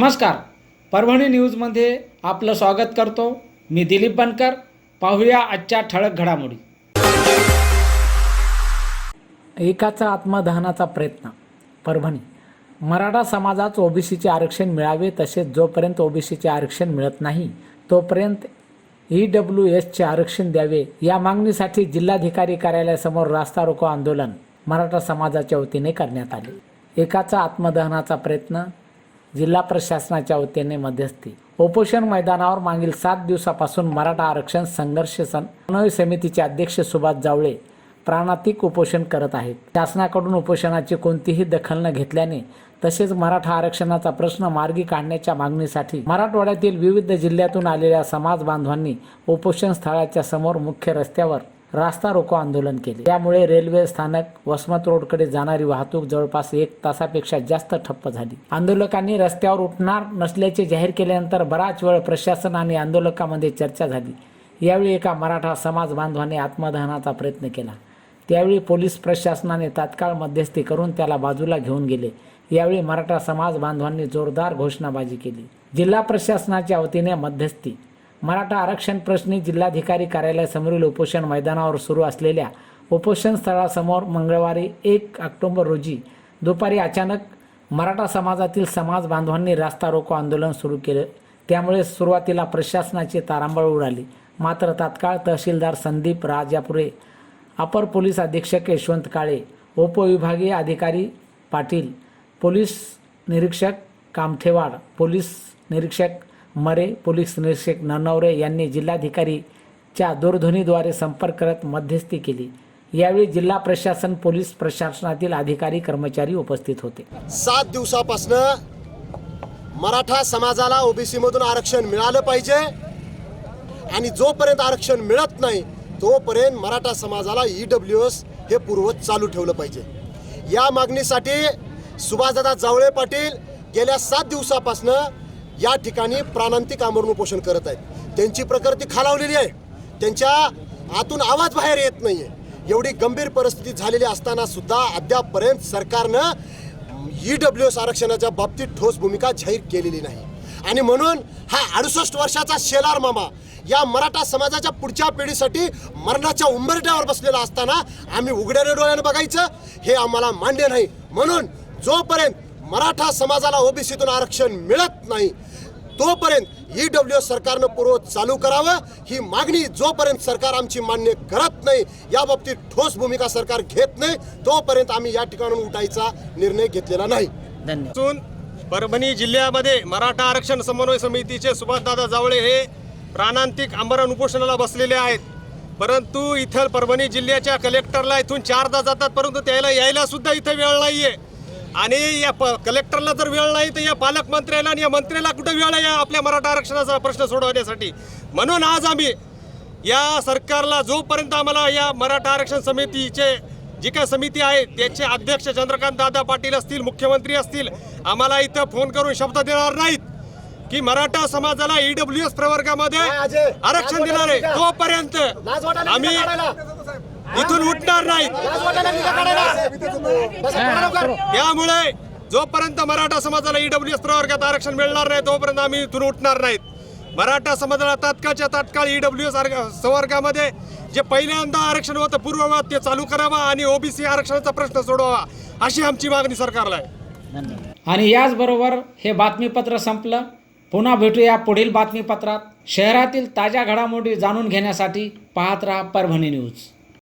नमस्कार. परभणी न्यूजमध्ये आपलं स्वागत करतो. मी दिलीप बनकर. पाहूया आजच्या ठळक घडामोडी. एकाचा आत्मदहनाचा प्रयत्न. परभणी. मराठा समाजात ओबीसीचे आरक्षण मिळावे तसेच जोपर्यंत ओबीसीचे आरक्षण मिळत नाही तोपर्यंत ई डब्ल्यू एसचे आरक्षण द्यावे या मागणीसाठी जिल्हाधिकारी कार्यालयासमोर रास्ता रोको आंदोलन मराठा समाजाच्या वतीने करण्यात आले. एकाचा आत्मदहनाचा प्रयत्न जिल्हा प्रशासनाच्या वतीने मध्यस्थी. उपोषण मैदानावर मागील सात दिवसापासून मराठा आरक्षण संघर्ष समन्वय समितीचे अध्यक्ष सुभाष जावळे प्राणातिक उपोषण करत आहेत. शासनाकडून उपोषणाची कोणतीही दखल न घेतल्याने तसेच मराठा आरक्षणाचा प्रश्न मार्गी काढण्याच्या मागणीसाठी मराठवाड्यातील विविध जिल्ह्यातून आलेल्या समाज बांधवांनी उपोषण स्थळाच्या समोर मुख्य रस्त्यावर रास्ता रोको आंदोलन केले. त्यामुळे रेल्वे स्थानक वसमत रोडकडे जाणारी वाहतूक जवळपास एक तासापेक्षा जास्त ठप्प झाली. आंदोलकांनी रस्त्यावर उठणार नसल्याचे जाहीर केल्यानंतर बराच वेळ प्रशासन आणि आंदोलकांमध्ये चर्चा झाली. यावेळी एका मराठा समाज बांधवाने आत्मदहनाचा प्रयत्न केला. त्यावेळी पोलीस प्रशासनाने तात्काळ मध्यस्थी करून त्याला बाजूला घेऊन गेले. यावेळी मराठा समाज बांधवांनी जोरदार घोषणाबाजी केली. जिल्हा प्रशासनाच्या वतीने मध्यस्थी मराठा आरक्षण प्रश्नी जिल्हाधिकारी कार्यालयासमोरील उपोषण मैदानावर सुरू असलेल्या उपोषण स्थळासमोर मंगळवारी एक ऑक्टोबर रोजी दुपारी अचानक मराठा समाजातील समाज बांधवांनी रास्ता रोको आंदोलन सुरू केलं. त्यामुळे सुरुवातीला प्रशासनाची तारांबळ उडाली. मात्र तात्काळ तहसीलदार संदीप राजापुरे अपर पोलीस अधीक्षक यशवंत काळे उपविभागीय अधिकारी पाटील पोलीस निरीक्षक कामठेवाड पोलीस निरीक्षक मरे पोलीस निरीक्षक ननवरे यांनी जिल्हाधिकारीच्या दूरध्वनीद्वारे संपर्क करत मध्यस्थी केली. यावेळी जिल्हा प्रशासन पोलीस प्रशासनातील अधिकारी कर्मचारी उपस्थित होते. सात दिवसापासनं मराठा समाजाला ओबीसी मधून आरक्षण मिळालं पाहिजे आणि जोपर्यंत आरक्षण मिळत नाही तोपर्यंत मराठा समाजाला ई डब्ल्यू एस हे पूर्वज चालू ठेवलं पाहिजे. या मागणीसाठी सुभाषदादा जावळे पाटील गेल्या सात दिवसापासनं या ठिकाणी प्राणांतिक आमरण उपोषण करत आहेत. त्यांची प्रकृती खालावलेली आहे. त्यांच्या आतून आवाज बाहेर येत नाही आहे एवढी गंभीर परिस्थिती झालेली असताना सुद्धा अद्यापपर्यंत सरकारनं ई डब्ल्यू एस आरक्षणाच्या बाबतीत ठोस भूमिका जाहीर केलेली नाही. आणि म्हणून हा अडुसष्ट वर्षाचा शेलार मामा या मराठा समाजाच्या पुढच्या पिढीसाठी मरणाच्या उंबरट्यावर बसलेला असताना आम्ही उघड्याने डोळ्याने बघायचं हे आम्हाला मान्य नाही. म्हणून जोपर्यंत मराठा समाजाला ओबीसीतून आरक्षण मिळत नाही तोपर्यंत ई डब्ल्यू एस सरकारनं पूर्वत चालू करावं. ही मागणी जोपर्यंत सरकार आमची मान्य करत नाही या बाबतीत ठोस भूमिका सरकार घेत नाही तोपर्यंत आम्ही या ठिकाणून उठायचा निर्णय घेतलेला नाही. धन्यवाद. परभणी जिल्ह्यामध्ये मराठा आरक्षण समन्वय समितीचे सुभाषदादा जावळे हे प्राणांतिक आमरण उपोषणाला बसलेले आहेत. परंतु इथं परभणी जिल्ह्याच्या कलेक्टरला इथून चारदा जातात परंतु त्याला यायला सुद्धा इथं वेळ नाहीये. आणि या प कलेक्टरला जर वेळ नाही तर या पालकमंत्र्याला आणि या मंत्र्याला कुठं वेळ आहे या आपल्या मराठा आरक्षणाचा प्रश्न सोडवण्यासाठी म्हणून आज आम्ही या सरकारला जोपर्यंत आम्हाला या मराठा आरक्षण समितीचे जी काय समिती आहे त्याचे अध्यक्ष चंद्रकांत दादा पाटील असतील मुख्यमंत्री असतील आम्हाला इथं फोन करून शब्द देणार नाहीत की मराठा समाजाला ईडब्ल्यू एस प्रवर्गामध्ये? आरक्षण देणार आहे तोपर्यंत आम्ही. इथून उठणार नाहीत त्यामुळे जोपर्यंत मराठा समाजाला ईडब्ल्यू एस प्रवर्गात आरक्षण मिळणार नाही तोपर्यंत आम्ही इथून उठणार नाहीत. मराठा समाजाला तात्काळच्या तात्काळ ईडब्ल्यू एस संवर्गामध्ये जे पहिल्यांदा आरक्षण होतं पूर्ववाद ते चालू करावा आणि ओबीसी आरक्षणाचा प्रश्न सोडवावा अशी आमची मागणी सरकारला आहे. आणि याचबरोबर हे बातमीपत्र संपलं. पुन्हा भेटूया पुढील बातमीपत्रात. शहरातील ताज्या घडामोडी जाणून घेण्यासाठी पाहत राहा परभणी न्यूज.